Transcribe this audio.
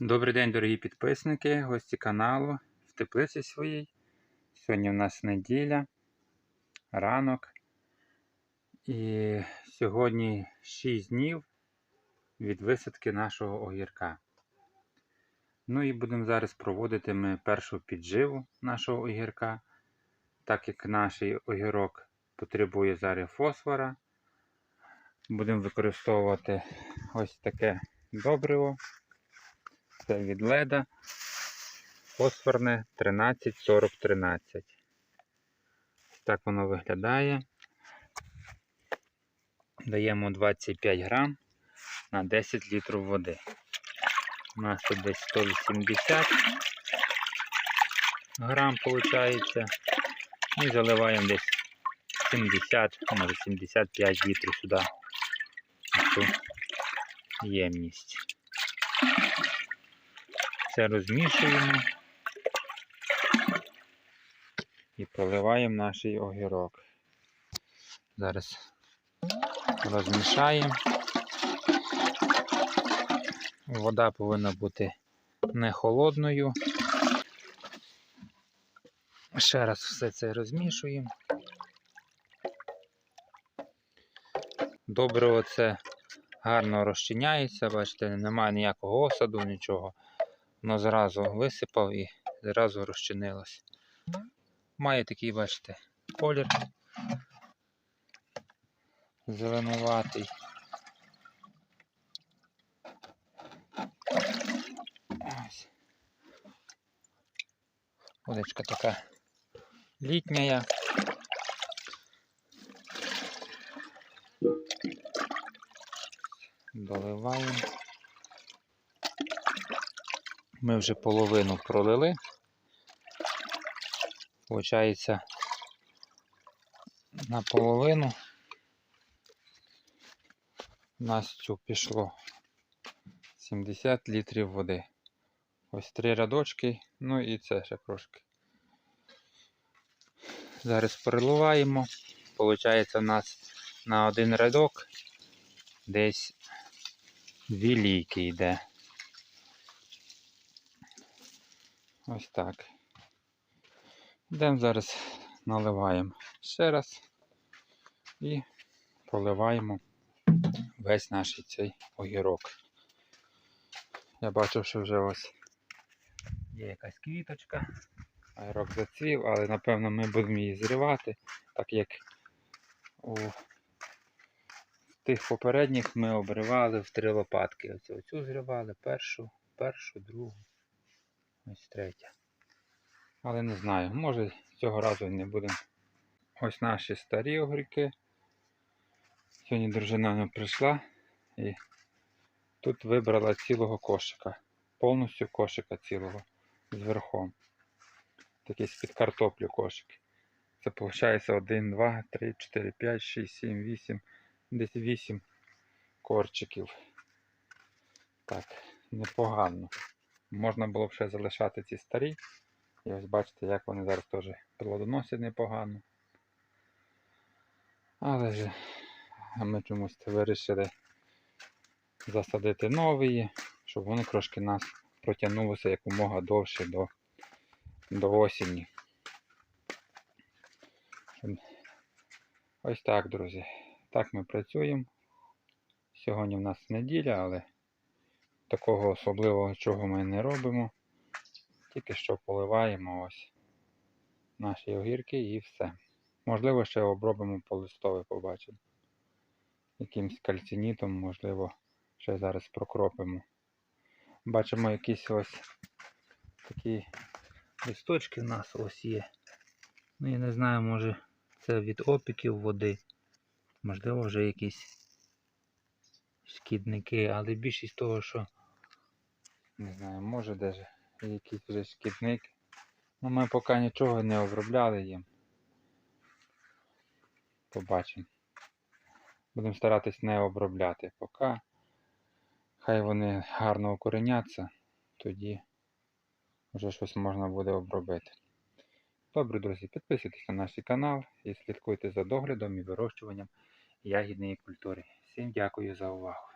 Добрий день, дорогі підписники, гості каналу в теплиці своїй. Сьогодні в нас неділя, ранок. І сьогодні 6 днів від висадки нашого огірка. Ну і будемо зараз проводити ми першу підживу нашого огірка, так як наш огірок потребує зараз фосфора. Будемо використовувати ось таке добриво. Це від леда. Фосфорне 134013. Так воно виглядає. Даємо 25 грам на 10 літрів води. У нас тут десь 180 грам виходить. І заливаємо десь 70, може 75 літрів сюди. цю ємність. Це розмішуємо і проливаємо наш огірок. Зараз розмішаємо. Вода повинна бути не холодною. Ще раз все це розмішуємо. Добре це гарно розчиняється, бачите, немає ніякого осаду, нічого. Воно зразу висипав і зразу розчинилось. Має такий, бачите, колір зеленуватий. Ось. Водичка така літня. Доливаємо. Ми вже половину пролили. Получається, наполовину у нас цю пішло 70 літрів води. Ось три рядочки, ну і це ще трошки. Зараз переливаємо. Получається, у нас на один рядок десь дві йде. Ось так. Йдемо зараз наливаємо ще раз і поливаємо весь наш цей огірок. Я бачу, що вже ось є якась квіточка, огірок зацвів, але напевно ми будемо її зривати, так як у тих попередніх ми обривали в три лопатки. Оцю, оцю зривали, першу, першу, другу. Ось третя. Але не знаю, може цього разу не будемо. Ось наші старі огірки. Сьогодні дружина прийшла і тут вибрала цілого кошика. Повністю кошика цілого з верхом. Такий з-під картоплю кошик. Це виходить 1, 2, 3, 4, 5, 6, 7, 8, десь 8 корчиків. Так, непогано. Можна було б ще залишати ці старі. І ось бачите, як вони зараз теж плодоносять непогано. Але ж ми чомусь вирішили засадити нові, щоб вони трошки нас протягнулися якомога довше до, до осені. Ось так, друзі. Так ми працюємо. Сьогодні в нас неділя, але такого особливого чого ми не робимо. Тільки що поливаємо ось наші огірки і все. Можливо, ще обробимо полистове, побачимо. Якимсь кальцинітом, можливо, ще зараз прокропимо. Бачимо якісь ось такі листочки в нас ось є. Ну я не знаю, може це від опіків води. Можливо, вже якісь шкідники, але більшість того, що не знаю, може даже якийсь вже шкідник. Ну ми поки нічого не обробляли їм. Побачимо. Будемо старатись не обробляти поки. Хай вони гарно укореняться, тоді вже щось можна буде обробити. Добре, друзі, підписуйтесь на наш канал і слідкуйте за доглядом і вирощуванням ягідної культури. Всім дякую за увагу.